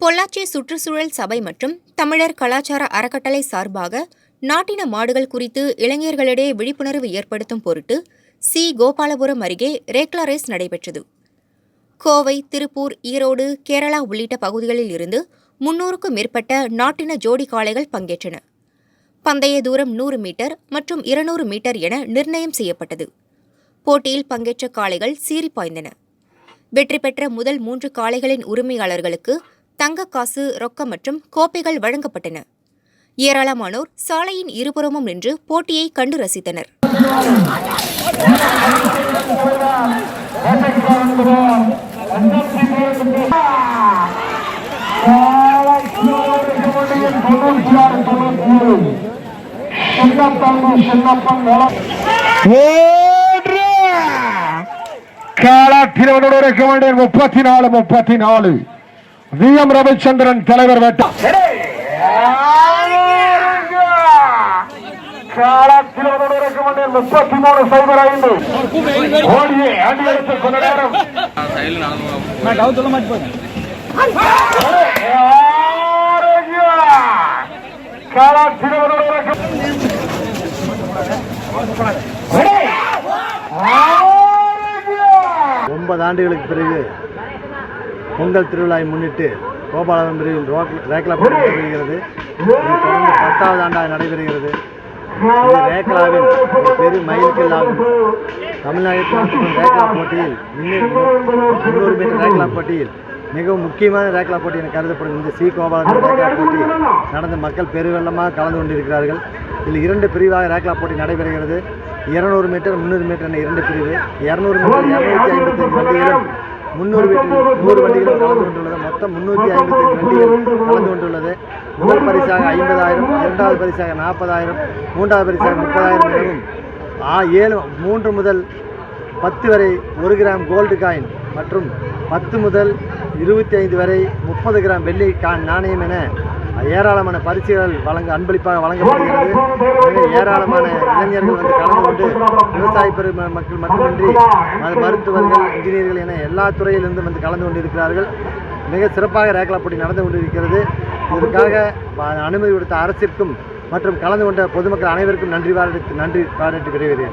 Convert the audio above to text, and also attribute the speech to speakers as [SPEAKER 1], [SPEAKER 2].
[SPEAKER 1] பொள்ளாச்சி சுற்றுச்சூழல் சபை மற்றும் தமிழர் கலாச்சார அறக்கட்டளை சார்பாக நாட்டின மாடுகள் குறித்து இளைஞர்களிடையே விழிப்புணர்வு ஏற்படுத்தும் பொருட்டு சி. கோபாலபுரம் அருகே ரேக்லா ரேஸ் நடைபெற்றது. கோவை திருப்பூர் ஈரோடு கேரளா உள்ளிட்ட பகுதிகளில் இருந்து முன்னூறுக்கும் மேற்பட்ட நாட்டின ஜோடி காளைகள் பங்கேற்றன. பந்தய தூரம் நூறு மீட்டர் மற்றும் இருநூறு மீட்டர் என நிர்ணயம் செய்யப்பட்டது. போட்டியில் பங்கேற்ற காளைகள் சீறி பாய்ந்தன. வெற்றி பெற்ற முதல் மூன்று காளைகளின் உரிமையாளர்களுக்கு தங்க காசு ரொக்கம் மற்றும் கோப்பைகள் வழங்கப்பட்டன. ஏராளமானோர் சாலையின் இருபுறமும் நின்று போட்டியை கண்டு ரசித்தனர்.
[SPEAKER 2] இருக்க வேண்டிய முப்பத்தி நாலு முப்பத்தி நாலு. வி எம் ரவிச்சந்திரன் தலைவர் வேட்டம் முப்பத்தி மூணு சைபர் ஐந்து. ஓடியே அடி நேரம்.
[SPEAKER 3] ஒன்பது ஆண்டுகளுக்கு பிறகு பொங்கல் திருவிழாவை முன்னிட்டு கோபாலபுரம் பிரிவில் ரேக்லா போட்டி நடைபெறுகிறது. இது தொடர்ந்து பத்தாவது ஆண்டாக நடைபெறுகிறது. இது ரேக்லாவின் ஒரு பெரிய மைல்கல்லாகும் தமிழ்நாட்டில் ரேக்லா போட்டியில் முன்னூறு மீட்டர் ரேக்லா போட்டியில் மிகவும் முக்கியமான ரேக்லா போட்டி என கருதப்படும் இந்த சி. கோபாலபுரம் ரேக்லா போட்டி நடந்து மக்கள் பெருவெள்ளமாக கலந்து கொண்டிருக்கிறார்கள். இதில் இரண்டு பிரிவாக ரேக்லா போட்டி நடைபெறுகிறது. இருநூறு மீட்டர் முந்நூறு மீட்டர் என இரண்டு பிரிவு. இரநூறு மீட்டர் இரநூத்தி ஐம்பத்தி வண்டிகளும் மீட்டர் நூறு வண்டிகளும் கலந்து கொண்டுள்ளது. மொத்தம் முந்நூற்றி ஐம்பத்தஞ்சு வண்டிகள் கலந்து கொண்டுள்ளது. முதல் பரிசாக ஐம்பதாயிரம் இரண்டாவது பரிசாக நாற்பதாயிரம் மூன்றாவது பரிசாக முப்பதாயிரம் எனவும் ஆ ஏழு மூன்று முதல் பத்து வரை ஒரு கிராம் கோல்டு காயின் மற்றும் பத்து முதல் இருபத்தி ஐந்து வரை முப்பது கிராம் வெள்ளி கா நாணயம் என ஏராளமான பரிசுகள் வழங்க அன்பளிப்பாக வழங்கப்படுகிறது. எனவே ஏராளமான இளைஞர்கள் வந்து கலந்து கொண்டு விவசாய பெரு மக்கள் மட்டுமின்றி மருத்துவர்கள் இன்ஜினியர்கள் என எல்லா துறையிலிருந்தும் வந்து கலந்து கொண்டிருக்கிறார்கள். மிக சிறப்பாக ரேக்லா போட்டி நடந்து கொண்டிருக்கிறது. இதற்காக அனுமதி கொடுத்த அரசிற்கும் மற்றும் கலந்து கொண்ட பொதுமக்கள் அனைவருக்கும் நன்றி பாராட்டி நன்றி பாராட்டி விரைகிறேன்